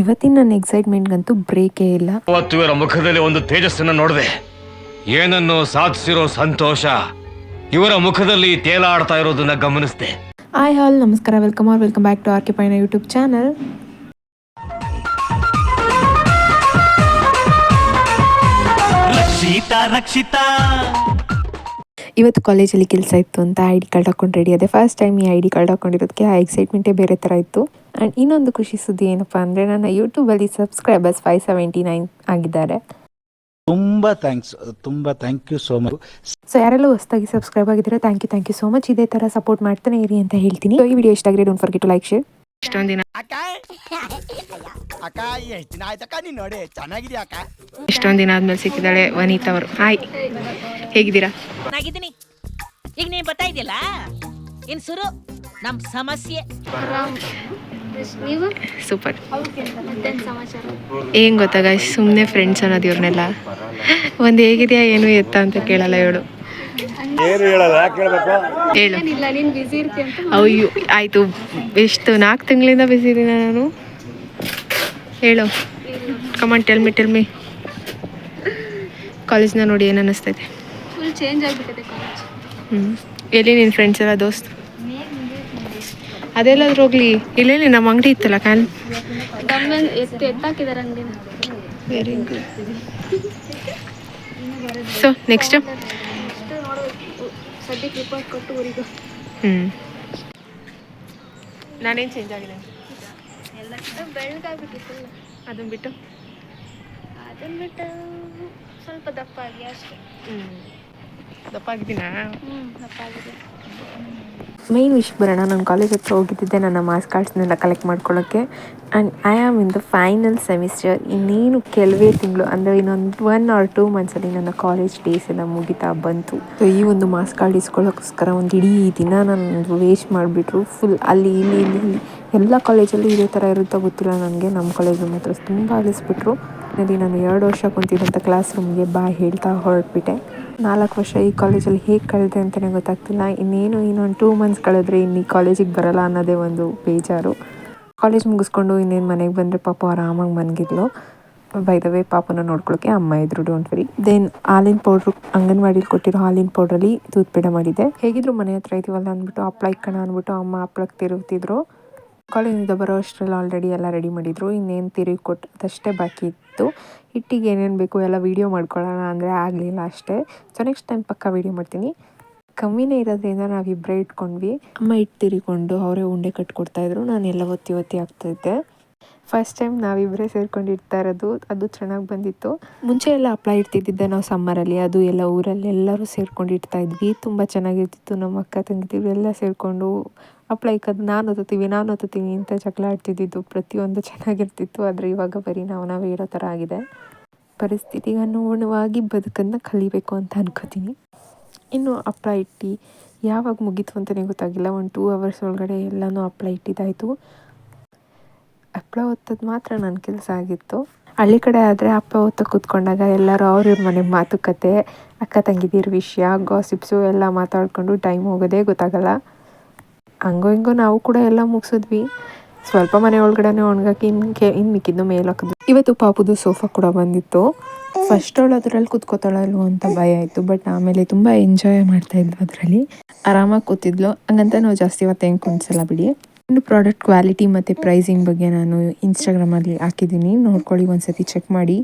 ಇವತ್ತಿನ ನನ್ನ ಎಕ್ಸೈಟ್ಮೆಂಟ್ಗಂತೂ ಬ್ರೇಕೇ ಇಲ್ಲ. ಅವತ್ತು ಇವರ ಮುಖದಲ್ಲಿ ಒಂದು ತೇಜಸ್ಸನ್ನು ನೋಡಿದೆ. ಏನನ್ನು ಸಾಧಿಸಿರೋ ಸಂತೋಷ ಇವರ ಮುಖದಲ್ಲಿ ತೇಲಾಡ್ತಾ ಇರೋದನ್ನ ಗಮನಿಸಿದೆ. ಹಾಯ್ ಹಾಲ್ ನಮಸ್ಕಾರ welcome R welcome back to R K ಪೈನ YouTube channel Rakshita Rakshita. ಇವತ್ತು ಕಾಲೇಜಲ್ಲಿ ಕೆಲಸ ಇತ್ತು ಅಂತ ಐ ಡಿ ಕಾರ್ಡ್ ಹಾಕೊಂಡು ರೆಡಿ ಅದೇ ಫಸ್ಟ್ ಟೈಮ್ ಈ ಐ ಡಿ ಕಾರ್ಡ್ ಹಾಕೊಂಡಿರೋದಕ್ಕೆ ಆ ಎಕ್ಸೈಟ್ಮೆಂಟೇ ಬೇರೆ ಥರ ಇತ್ತು. ಆ್ಯಂಡ್ ಇನ್ನೊಂದು ಖುಷಿ ಸುದ್ದಿ ಏನಪ್ಪ ಅಂದರೆ ನನ್ನ ಯೂಟ್ಯೂಬಲ್ಲಿ ಸಬ್ಸ್ಕ್ರೈಬರ್ಸ್ ಫೈವ್ ಸೆವೆಂಟಿ ನೈನ್ ಆಗಿದ್ದಾರೆ. ತುಂಬ ಥ್ಯಾಂಕ್ಸ್ ತುಂಬ thank you so much so ಯಾರೆಲ್ಲ ಹೊಸದಾಗಿ ಸಬ್ಸ್ಕ್ರೈಬ್ ಆಗಿದ್ರೆ thank you thank you so much ಇದೇ ಥರ ಸಪೋರ್ಟ್ ಮಾಡ್ತಾನೆ ಇರಿ ಅಂತ ಹೇಳ್ತೀನಿ. ಈ ವಿಡಿಯೋ ಇಷ್ಟ ಆಗಿದ್ರೆ don't forget to like share ಇಷ್ಟೊಂದು ದಿನ ಅಕ್ಕ ಅಕ್ಕ ಎಷ್ಟು ದಿನ ಆಯ್ತಕ್ಕ ನೀನ್ ನೋಡಿ ಚೆನ್ನಾಗಿದೆ ಅಕ್ಕ? ಇಷ್ಟೊಂದು ದಿನ ಆದ್ಮೇಲೆ ಸಿಕ್ಕಿದ್ದಾಳೆ ವನಿತಾ ಅವರು. ಹಾಯ್ ಹೇಗಿದ್ದೀರಾ? ಚೆನ್ನಾಗಿದ್ದೀನಿ. ಈಗ ನೀವು ಬರ್ತಾ ಇದೆಯಲ್ಲ? ಇನ್ ಸುರು? ನಮ್ ಸಮಸ್ಯೆ. ಸೂಪರ್ ಏನು ಗೊತ್ತಾ ಗಾಯ್ಸ್ ಸುಮ್ಮನೆ ಫ್ರೆಂಡ್ಸ್ ಅನ್ನೋದು ಇವ್ರನ್ನೆಲ್ಲ. ಒಂದು ಹೇಗಿದೆಯಾ ಏನು ಎತ್ತ ಅಂತ ಕೇಳಲ್ಲ ಹೇಳು ಹೇಳು. ಏನಿಲ್ಲ ನೀನು ಬ್ಯುಸಿ ಇರ್ತಿ ಅಂತ ಅಯ್ಯೋ ಆಯಿತು. ಎಷ್ಟು ನಾಲ್ಕು ತಿಂಗಳಿಂದ ಬಿಸಿ ಇದೀನ ನಾನು. ಹೇಳು. Come on tell me tell ಮಿ ಕಾಲೇಜ್ನ ನೋಡಿ ಏನು ಅನ್ನಿಸ್ತೈತೆ? ಫುಲ್ ಚೇಂಜ್ ಆಗಿಬಿಟ್ಟಿದೆ ಕಾಲೇಜ್ ಹ್ಞೂ ಎಲ್ಲಿ ನಿನ್ನ ಫ್ರೆಂಡ್ಸ್ ಎಲ್ಲ ದೋಸ್ತ್? ಅದೆಲ್ಲಾದ್ರೂ ಹೋಗ್ಲಿ. ಇಲ್ಲೇನೆ ನಮ್ಮ ಅಂಗಡಿ ಇತ್ತಲ್ಲ can very good so next ಹ್ಞೂ ನಾನೇನು ಚೇಂಜ್ ಆಗಿದೆ ಅದನ್ನು ಬಿಟ್ಟು? ಅದನ್ನ ಬಿಟ್ಟು ಸ್ವಲ್ಪ ದಪ್ಪ ಆಗಿ ಅಷ್ಟೇ. ಹ್ಞೂ ದಪ್ಪ ಆಗಿದ್ದೀನಾ? ಹ್ಞೂ ದಪ್ಪ ಆಗಿದೆ ಮೈನ್ ವಿಷ್ ಬರೋಣ. ನಾನು ಕಾಲೇಜ್ ಹತ್ರ ಹೋಗಿದ್ದಿದ್ದೆ. ನನ್ನ ಮಾರ್ಕ್ಸ್ ಕಾರ್ಡ್ಸ್ನೆಲ್ಲ ಕಲೆಕ್ಟ್ ಮಾಡ್ಕೊಳ್ಳೋಕ್ಕೆ and I am in the final semester ಇನ್ನೇನು ಕೆಲವೇ ತಿಂಗಳು, ಅಂದರೆ ಇನ್ನೊಂದು ಒನ್ ಆರ್ ಟೂ ಮಂತ್ಸಲ್ಲಿ ನನ್ನ ಕಾಲೇಜ್ ಡೇಸ್ ಎಲ್ಲ ಮುಗಿತಾ ಬಂತು. ಸೊ ಈ ಒಂದು ಮಾರ್ಕ್ಸ್ ಕಾರ್ಡ್ ಇಸ್ಕೊಳ್ಳೋಕ್ಕೋಸ್ಕರ ಒಂದು ಇಡೀ ದಿನ ನಾನು ವೇಸ್ಟ್ ಮಾಡಿಬಿಟ್ರು. ಫುಲ್ ಅಲ್ಲಿ, ಇಲ್ಲಿ ಇಲ್ಲಿ ಎಲ್ಲ ಕಾಲೇಜಲ್ಲೂ ಇದೇ ಥರ ಇರುತ್ತೋ ಗೊತ್ತಿಲ್ಲ ನನಗೆ. ನಮ್ಮ ಕಾಲೇಜು ಮಾತ್ರ ತುಂಬ ಅಲಿಸ್ಬಿಟ್ರು ಅಲ್ಲಿ ನಾನು ಎರಡು ವರ್ಷ ಕುಂತಿದ್ದಂಥ ಕ್ಲಾಸ್ ರೂಮ್ಗೆ ಬಾ ಹೇಳ್ತಾ ಹೊರಟ್ಬಿಟ್ಟೆ. ನಾಲ್ಕು ವರ್ಷ ಈ ಕಾಲೇಜಲ್ಲಿ ಹೇಗೆ ಕಳೆದೆ ಅಂತಲೇ ಗೊತ್ತಾಗ್ತಿಲ್ಲ. ಇನ್ನೇನು, ಇನ್ನೊಂದು ಟೂ ಮಂತ್ಸ್ ಕಳೆದ್ರೆ ಇನ್ನು ಈ ಕಾಲೇಜಿಗೆ ಬರಲ್ಲ ಅನ್ನೋದೇ ಒಂದು ಬೇಜಾರು. ಕಾಲೇಜ್ ಮುಗಿಸ್ಕೊಂಡು ಇನ್ನೇನು ಮನೆಗೆ ಬಂದರೆ ಪಾಪ ಆರಾಮಾಗಿ ಮನಗಿದ್ಲು. ಬೈ ದ ವೇ ಪಾಪನ ನೋಡ್ಕೊಳಕ್ಕೆ ಅಮ್ಮ ಇದ್ರು ಡೋಂಟ್ ವರಿ ದೆನ್ ಹಾಲಿನ ಪೌಡ್ರು ಅಂಗನವಾಡಿಲಿ ಕೊಟ್ಟಿರೋ ಹಾಲಿನ ಪೌಡ್ರಲ್ಲಿ ತೂತ್ಪೇಡ ಮಾಡಿದ್ದೆ. ಹೇಗಿದ್ರು ಮನೆ ಹತ್ರ ಇದೀವಲ್ಲ ಅಂದ್ಬಿಟ್ಟು ಹಪ್ಳ ಕಣ ಅಂದ್ಬಿಟ್ಟು ಅಮ್ಮ ಹಪ್ಳಕ್ಕೆ ತಿರುಗ್ತಿದ್ರು. ಕಾಲೇಜಿಂದ ಬರೋ ಅಷ್ಟರಲ್ಲಿ ಆಲ್ರೆಡಿ ಎಲ್ಲ ರೆಡಿ ಮಾಡಿದರು. ಇನ್ನೇನು ತಿರುಗಿ ಕೊಟ್ಟದಷ್ಟೇ ಬಾಕಿ ಇತ್ತು. ಹಿಟ್ಟಿಗೆ ಏನೇನು ಬೇಕು ಎಲ್ಲ ವೀಡಿಯೋ ಮಾಡ್ಕೊಳ್ಳೋಣ ಅಂದರೆ ಆಗಲಿಲ್ಲ ಅಷ್ಟೇ. ಸೊ ನೆಕ್ಸ್ಟ್ ಟೈಮ್ ಪಕ್ಕ ವೀಡಿಯೋ ಮಾಡ್ತೀನಿ. ಕಮ್ಮಿನೇ ಇರೋದ್ರಿಂದ ನಾವಿಬ್ಬರೇ ಇಟ್ಕೊಂಡ್ವಿ. ಅಮ್ಮ ಹಿಟ್ಟು ತಿರುಗಿಕೊಂಡು ಅವರೇ ಉಂಡೆ ಕಟ್ಕೊಡ್ತಾಯಿದ್ರು ನಾನು ಎಲ್ಲ ಒತ್ತಿ ಒತ್ತಿ ಆಗ್ತಾಯಿದ್ದೆ ಫಸ್ಟ್ ಟೈಮ್ ನಾವಿಬ್ಬರೇ ಸೇರ್ಕೊಂಡು ಇಡ್ತಾ ಇರೋದು. ಅದು ಚೆನ್ನಾಗಿ ಬಂದಿತ್ತು. ಮುಂಚೆ ಎಲ್ಲ ಹಪ್ಳ ಇಡ್ತಿದ್ದಿದ್ದೆ ನಾವು ಸಮ್ಮರಲ್ಲಿ ಅದು ಎಲ್ಲ ಊರಲ್ಲಿ ಎಲ್ಲರೂ ಸೇರ್ಕೊಂಡು ಇಡ್ತಾಯಿದ್ವಿ ತುಂಬ ಚೆನ್ನಾಗಿರ್ತಿತ್ತು. ನಮ್ಮ ಅಕ್ಕ ತಂಗಿತೀವಿ ಎಲ್ಲ ಸೇರಿಕೊಂಡು ಹಪ್ಳ ಅದು ನಾನು ಒತ್ತೀವಿ ನಾನು ಒತ್ತೀವಿ ಅಂತ ಜಗಳ ಆಡ್ತಿದ್ದಿದ್ದು ಪ್ರತಿಯೊಂದು ಚೆನ್ನಾಗಿರ್ತಿತ್ತು. ಆದರೆ ಇವಾಗ ಬರೀ ನಾವು, ನಾವೇ ಇರೋ ಥರ ಆಗಿದೆ. ಪರಿಸ್ಥಿತಿಗೆ ಅನುಗುಣವಾಗಿ ಬದುಕನ್ನು ಕಲಿಬೇಕು ಅಂತ ಅನ್ಕೋತೀನಿ. ಇನ್ನು ಹಪ್ಳ ಇಟ್ಟು, ಯಾವಾಗ ಮುಗೀತು ಅಂತಲೇ ಗೊತ್ತಾಗಿಲ್ಲ. ಒಂದು ಟೂ ಅವರ್ಸ್ ಒಳಗಡೆ ಎಲ್ಲನೂ ಹಪ್ಳ ಇಟ್ಟಿದ್ದಾಯಿತು. ಹಪ್ಳ ಹೊತ್ತದ್ದು ಮಾತ್ರ ನನ್ನ ಕೆಲಸ ಆಗಿತ್ತು. ಹಳ್ಳಿ ಕಡೆ ಆದರೆ ಅಪ್ಪ ಹೊತ್ತ ಕೂತ್ಕೊಂಡಾಗ ಎಲ್ಲರೂ ಅವ್ರಿವ್ರ ಮನೆ ಮಾತುಕತೆ, ಅಕ್ಕ ತಂಗಿದಿರ ವಿಷಯ ಗಾಸಿಪ್ಸು ಎಲ್ಲ ಮಾತಾಡ್ಕೊಂಡು ಟೈಮ್ ಹೋಗೋದೇ ಗೊತ್ತಾಗಲ್ಲ. ಹಂಗೋ ಹಿಂಗೋ ನಾವು ಕೂಡ ಎಲ್ಲ ಮುಗಿಸಿದ್ವಿ. ಸ್ವಲ್ಪ ಮನೆ ಒಳಗಡೆನೆ ಒಣಗಾಕಿ ಇನ್ನು ಕೆ ಮಿಕ್ಕಿದ್ದು ಮೇಲೆ ಹಾಕಿದ್ವಿ ಇವತ್ತು ಪಾಪುದು ಸೋಫಾ ಕೂಡ ಬಂದಿತ್ತು. ಫಸ್ಟ್ ಅವಳು ಅದರಲ್ಲಿ ಕೂತ್ಕೋತಾಳ ಅಂತ ಭಯ ಆಯಿತು. ಬಟ್ ಆಮೇಲೆ ತುಂಬ ಎಂಜಾಯ್ ಮಾಡ್ತಾ ಇದ್ಲು ಅದರಲ್ಲಿ. ಆರಾಮಾಗಿ ಕೂತಿದ್ಲು. ಹಂಗಂತ ನಾವು ಜಾಸ್ತಿ ಇವತ್ತು ಹೆಂಗೆ ಕುಣಿಸಲ್ಲ ಬಿಡಿ. ಒಂದು ಪ್ರಾಡಕ್ಟ್ ಕ್ವಾಲಿಟಿ ಮತ್ತು ಪ್ರೈಸಿಂಗ್ ಬಗ್ಗೆ ನಾನು ಇನ್ಸ್ಟಾಗ್ರಾಮಲ್ಲಿ ಹಾಕಿದ್ದೀನಿ. ನೋಡ್ಕೊಳ್ಳಿ ಒಂದ್ಸತಿ ಚೆಕ್ ಮಾಡಿ.